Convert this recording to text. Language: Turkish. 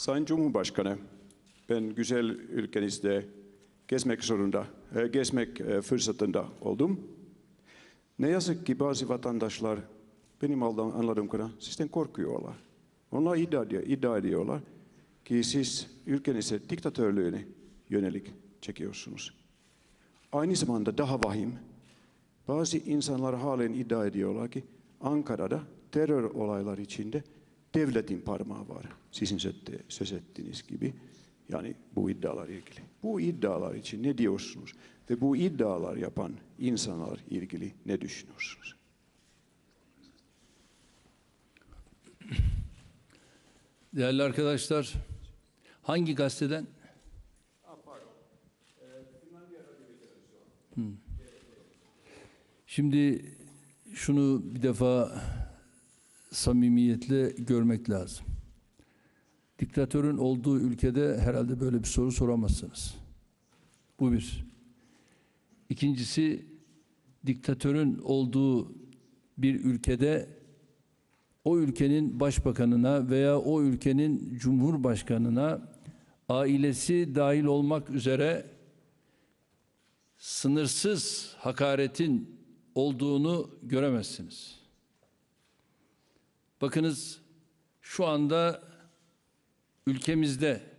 Sayın Cumhurbaşkanı, ben güzel ülkenizde gezmek zorunda, e, gezmek e, fırsatında oldum. Ne yazık ki bazı vatandaşlar benim anladığım kadar sizden korkuyorlar. Onlar iddia, ediyor- iddia ediyorlar ki siz ülkenize diktatörlüğüne yönelik çekiyorsunuz. Aynı zamanda daha vahim, bazı insanlar halen iddia ediyorlar ki Ankara'da terör olaylar içinde devletin parmağı var. Sizin söz- ettiğiniz gibi. Yani bu iddialar ilgili. Bu iddialar için ne diyorsunuz? Ve bu iddialar yapan insanlar ilgili ne düşünüyorsunuz? Değerli arkadaşlar, hangi gazeteden? Hmm. Şimdi şunu bir defa samimiyetle görmek lazım. Diktatörün olduğu ülkede herhalde böyle bir soru soramazsınız. Bu bir. İkincisi, diktatörün olduğu bir ülkede o ülkenin başbakanına veya o ülkenin cumhurbaşkanına ailesi dahil olmak üzere sınırsız hakaretin olduğunu göremezsiniz. Bakınız şu anda ülkemizde